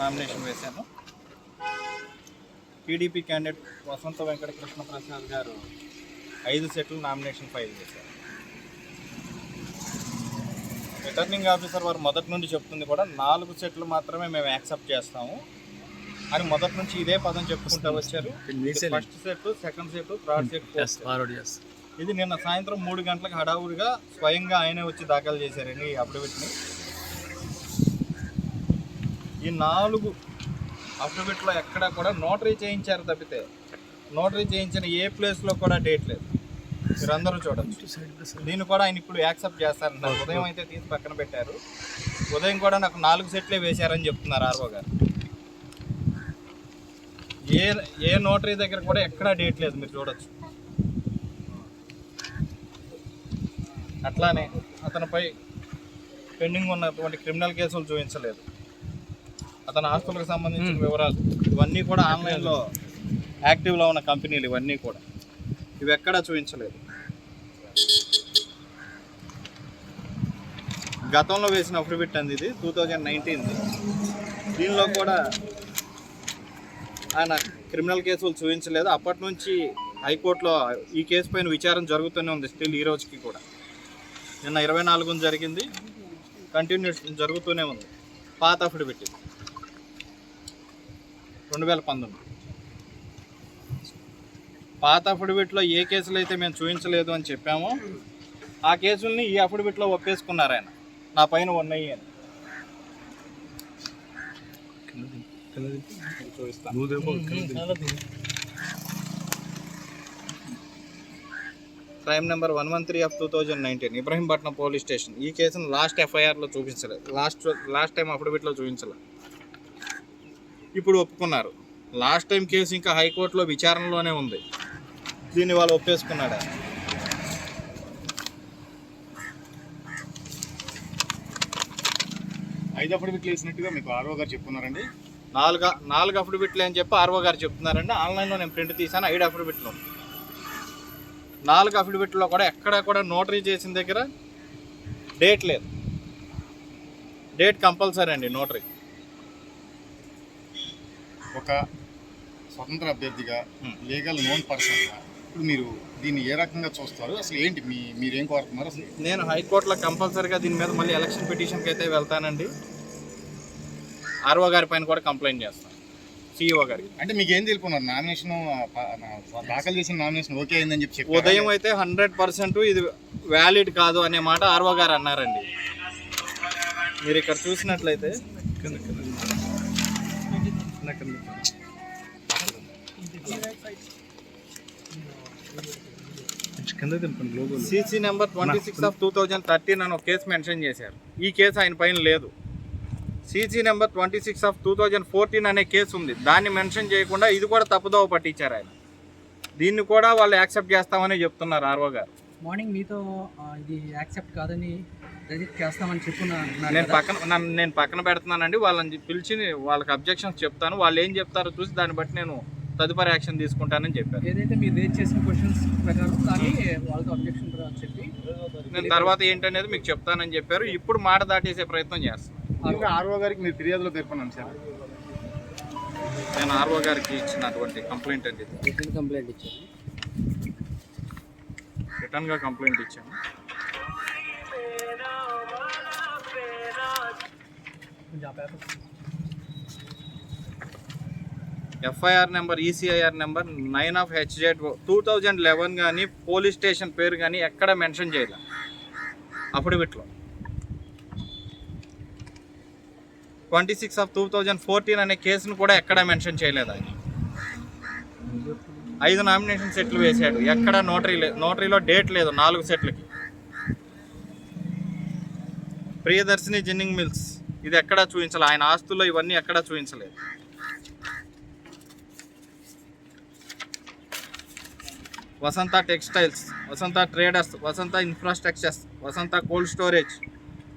Nomination వేశాను. TDP candidate Vasantha Venkatakrishna Prasad garu ఐదు సెట్లు నామినేషన్ ఫైల్ చేశారు. రిటర్నింగ్ ఆఫీసర్ వారు మొదటి నుండి చెప్తుంది కూడా నాలుగు సెట్లు మాత్రమే మేము యాక్సెప్ట్ చేస్తాము. అని మొదటి నుంచి ఇదే పదం చెప్పుకుంటూ వచ్చారు. First set second set third set ఇది నిన్న సాయంత్రం మూడు గంటలకు హడావుడిగా స్వయంగా ఆయనే వచ్చి దాఖలు చేశారండి ఈ అఫిడవిట్ని ఈ నాలుగు అఫిడవిట్లో ఎక్కడ కూడా నోటరీ చేయించారు తప్పితే నోటరీ చేయించిన ఏ ప్లేస్లో కూడా డేట్ లేదు. మీరందరూ చూడొచ్చు. దీన్ని కూడా ఆయన ఇప్పుడు యాక్సెప్ట్ చేస్తారంటారు ఉదయం అయితే తీసి పక్కన పెట్టారు. ఉదయం కూడా నాకు నాలుగు సెట్లే వేశారని చెప్తున్నారు ఆర్వో గారు. ఏ ఏ నోటరీ దగ్గర కూడా ఎక్కడా డేట్ లేదు మీరు చూడొచ్చు. అట్లానే అతనిపై పెండింగ్ ఉన్నటువంటి క్రిమినల్ కేసులు చూపించలేదు. అతని ఆస్తులకు సంబంధించిన వివరాలు. ఇవన్నీ కూడా ఆన్లైన్లో యాక్టివ్లో ఉన్న కంపెనీలు ఇవన్నీ కూడా. ఇవి ఎక్కడా చూపించలేదు. గతంలో వేసిన అఫిడవిట్ అంది ఇది టూ థౌజండ్ నైన్టీన్ది దీనిలో కూడా ఆయన క్రిమినల్ కేసులు చూపించలేదు. అప్పటి నుంచి హైకోర్టులో ఈ కేసు పైన విచారణ జరుగుతూనే ఉంది స్టిల్ ఈ రోజుకి కూడా. నిన్న ఇరవై నాలుగున జరిగింది. కంటిన్యూస్ జరుగుతూనే ఉంది. పాత అఫిడవిట్ ఇది. రెండు వేల పంతొమ్మిది. పాత అఫిడవిట్లో ఏ కేసులు అయితే మేము చూపించలేదు అని చెప్పామో ఆ కేసుల్ని ఈ అఫిడవిట్లో ఒప్పేసుకున్నారు ఆయన. నా పైన ఉన్నాయి అని. Crime number one one three of two thousand nineteen Ibrahimpatnam police station. ఈ కేసును లాస్ట్ ఎఫ్ఐఆర్లో చూపించలేదు. లాస్ట్ లాస్ట్ టైం అఫిడవిట్లో చూపించలేదు ఇప్పుడు ఒప్పుకున్నారు. లాస్ట్ టైం కేసు ఇంకా హైకోర్టులో విచారణలోనే ఉంది. దీన్ని వాళ్ళు ఒప్పేసుకున్నాడు. ఐదు అఫిడవిట్లు వేసినట్టుగా మీకు ఆర్ఓ గారు చెప్పున్నారండి నాలుగు నాలుగు అఫిడవిట్లు అని చెప్పి ఆర్ఓ గారు చెప్తున్నారండి. ఆన్లైన్లో నేను ప్రింట్ తీసాను ఐదు అఫిడవిట్లు. నాలుగు అఫిడవిట్లో కూడా ఎక్కడ కూడా నోటరీ చేసిన దగ్గర డేట్ లేదు. డేట్ కంపల్సరీ అండి నోటరీ. ఒక స్వతంత్ర అభ్యర్థిగా Hmm. లీగల్ నోన్ పర్సన్గా ఇప్పుడు మీరు దీన్ని ఏ రకంగా చూస్తారు? అసలు ఏంటి మీ మీరేం కోరుతున్నారు అసలు నేను హైకోర్టులో కంపల్సరీగా దీని మీద మళ్ళీ ఎలక్షన్ పిటిషన్కి అయితే వెళ్తానండి. ఆర్ఓ గారి పైన కూడా కంప్లైంట్ చేస్తాను. సిఇఓ గారికి. అంటే మీకు ఏం తెలుపున్నారు నామినేషన్ దాఖలు చేసిన నామినేషన్ ఓకే అయిందని చెప్పి చెప్పారా? ఉదయం అయితే హండ్రెడ్ పర్సెంట్ ఇది వ్యాలిడ్ కాదు అనే మాట ఆర్ఓ గారు అన్నారండి. మీరు ఇక్కడ చూసినట్లయితే CC number twenty six of two thousand thirteen అని ఒక కేసు మెన్షన్ చేశారు. ఈ కేసు ఆయన పైన లేదు. CC number twenty six of two thousand fourteen అనే కేసు ఉంది. దాన్ని మెన్షన్ చేయకుండా ఇది కూడా తప్పుదోవ పట్టించారు ఆయన. దీన్ని కూడా వాళ్ళు యాక్సెప్ట్ చేస్తామని చెప్తున్నారు ఆర్ఓ గారు. మార్నింగ్ మీతో ఇది యాక్సెప్ట్ కాదని రిజెక్ట్ చేస్తామని చెప్పున్నా నేను పక్కన నన్ను నేను పక్కన పెడుతున్నానండి. వాళ్ళని పిలిచి వాళ్ళకి అబ్జెక్షన్స్ చెప్తాను. వాళ్ళు ఏం చెప్తారో చూసి దాన్ని బట్టి నేను తదుపరి యాక్షన్ తీసుకుంటానని చెప్పారు ఏదైతే మీరు రేజ్ చేసిన క్వశ్చన్స్ ప్రకారం కానీ వాళ్ళతో అబ్జెక్షన్ చెప్పి నేను తర్వాత ఏంటనేది మీకు చెప్తానని చెప్పారు. ఇప్పుడు మాట దాటేసే ప్రయత్నం చేస్తాను. ఇంకా ఆర్ఓ గారికి మీరు ఫిర్యాదులో పేర్కొన్నాను సార్. నేను ఆర్ఓ గారికి ఇచ్చినటువంటి కంప్లైంట్ అండి కంప్లైంట్ ఇచ్చారు. రిటర్న్గా కంప్లైంట్ ఇచ్చాను. FIR number ECIR number nine of HZ two thousand eleven కానీ పోలీస్ స్టేషన్ పేరు కానీ ఎక్కడ మెన్షన్ చేయలే. అఫిడవిట్లో. Twenty six of two thousand fourteen అనే కేసును కూడా ఎక్కడ మెన్షన్ చేయలేదు ఆయన. ఐదు నామినేషన్ సెట్లు వేశాడు. ఎక్కడ నోటరీ లేదు నోటరీలో డేట్ లేదు నాలుగు సెట్లకి. ప్రియదర్శిని జిన్నింగ్ మిల్స్ ఇది ఎక్కడా చూపించలేదు ఆయన ఆస్తుల్లో ఇవన్నీ ఎక్కడా చూపించలేదు Vasantha textiles Vasantha traders Vasantha infrastructures Vasantha cold storage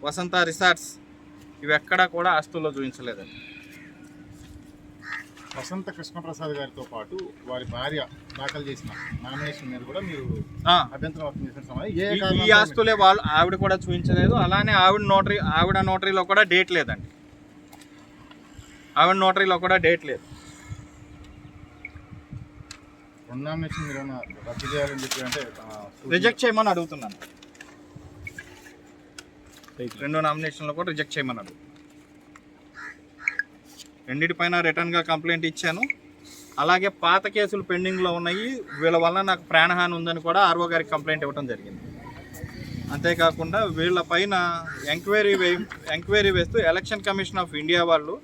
Vasantha resorts ఇవి ఎక్కడా కూడా ఆస్తుల్లో చూపించలేదండి వసంత కృష్ణప్రసాద్ గారితో పాటు వారి భార్య దాఖలు చేసిన నామినేషన్ మీద కూడా మీరు అభ్యంతరం వ్యక్తం చేసిన సమయం. ఏ ఈ- ఆస్తులే వాళ్ళు ఆవిడ కూడా చూపించలేదు. అలానే ఆవిడ నోటరీ ఆవిడ నోటరీలో కూడా డేట్ లేదండి. ఆవిడ నోటరీలో కూడా డేట్ లేదు. రెండు నామినేషన్ మీరు రద్దు చేయాలని చెప్పి అంటే రిజెక్ట్ చేయమని అడుగుతున్నాను. రెండు నామినేషన్లో కూడా రిజెక్ట్ చేయమని అడుగు రెండిటిపైన రిటర్న్గా కంప్లైంట్ ఇచ్చాను. అలాగే పాత కేసులు పెండింగ్లో ఉన్నాయి. వీళ్ళ వల్ల నాకు ప్రాణహాని ఉందని కూడా ఆర్ఓ గారికి కంప్లైంట్ ఇవ్వడం జరిగింది. అంతేకాకుండా వీళ్ళ పైన ఎంక్వైరీ వే ఎంక్వైరీ వేస్తూ ఎలక్షన్ కమిషన్ ఆఫ్ ఇండియా వాళ్ళు